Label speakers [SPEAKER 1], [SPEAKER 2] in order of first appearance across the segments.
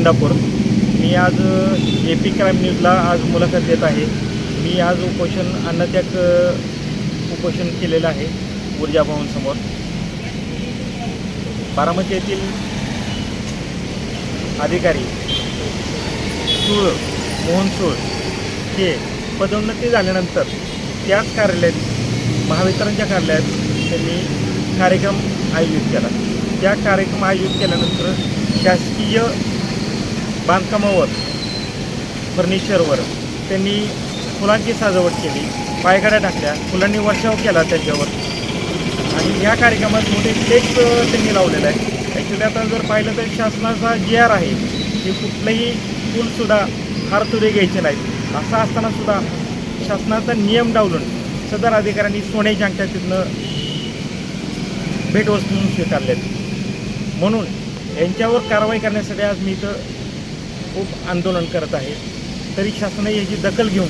[SPEAKER 1] इंदापूर. मी आज A P crime न्यूजला आज मुलाखत देत आहे. मी आज उपोषण अन्नत्याग उपोषण केलेलं आहे ऊर्जा भवनसमोर बारामती येथील अधिकारी सूळ मोहन सूळ हे पदोन्नती झाल्यानंतर त्याच कार्यालयात महावितरणच्या कार्यालयात त्यांनी कार्यक्रम आयोजित केला. त्या कार्यक्रम आयोजित केल्यानंतर शासकीय बांधकामावर फर्निचरवर त्यांनी फुलांची सजावट केली पायगाड्या टाकल्या फुलांनी वर्षाव केला त्याच्यावर. आणि या कार्यक्रमात मोठे फ्लेक्स त्यांनी लावलेला आहे ॲक्च्युली आता जर पाहिलं तर शासनाचा जी आर आहे की कुठलंही फुलसुद्धा हार तुरे घ्यायचे नाहीत. असं असतानासुद्धा शासनाचा नियम डावलून सदर अधिकाऱ्यांनी सोन्याच्या अंगठ्या तिथनं भेटवस्तू म्हणून स्वीकारल्यात. म्हणून यांच्यावर कारवाई करण्यासाठी आज मी इथं खूप आंदोलन करत आहे. तरी शासनाने याची दखल घेऊन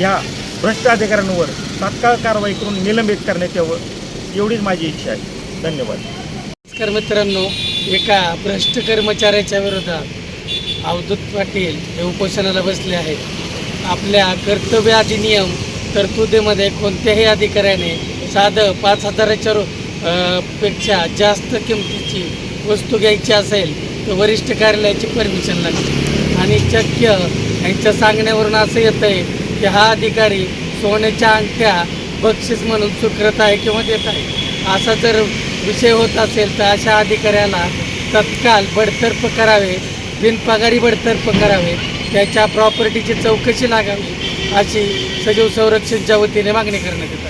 [SPEAKER 1] या भ्रष्ट अधिकाऱ्यांवर तात्काळ कारवाई करून निलंबित करण्यात यावं एवढीच माझी इच्छा आहे. धन्यवाद.
[SPEAKER 2] नमस्कार मित्रांनो एका भ्रष्ट कर्मचाऱ्याच्या विरोधात अवधूत पाटील हे उपोषणाला बसले आहेत. आपल्या कर्तव्य अधिनियम तरतुदीमध्ये कोणत्याही अधिकाऱ्याने साधं पाच हजाराच्या रु- पेक्षा जास्त किमतीची वस्तू घ्यायची असेल वरिष्ठ कार्यालयाची परमिशन लागते. आणि शक्य यांच्या सांगण्यावरून असं येतं आहे की हा अधिकारी सोन्याच्या अंगठ्या बक्षीस म्हणून स्वीकारत आहे किंवा देत आहे. असा जर विषय होत असेल तर अशा अधिकाऱ्याला तत्काल बडतर्फ करावे बिनपगारी बडतर्फ करावे. त्याच्या प्रॉपर्टीची चौकशी लागावी अशी सजीव संरक्षणच्या वतीने मागणी करण्यात येते.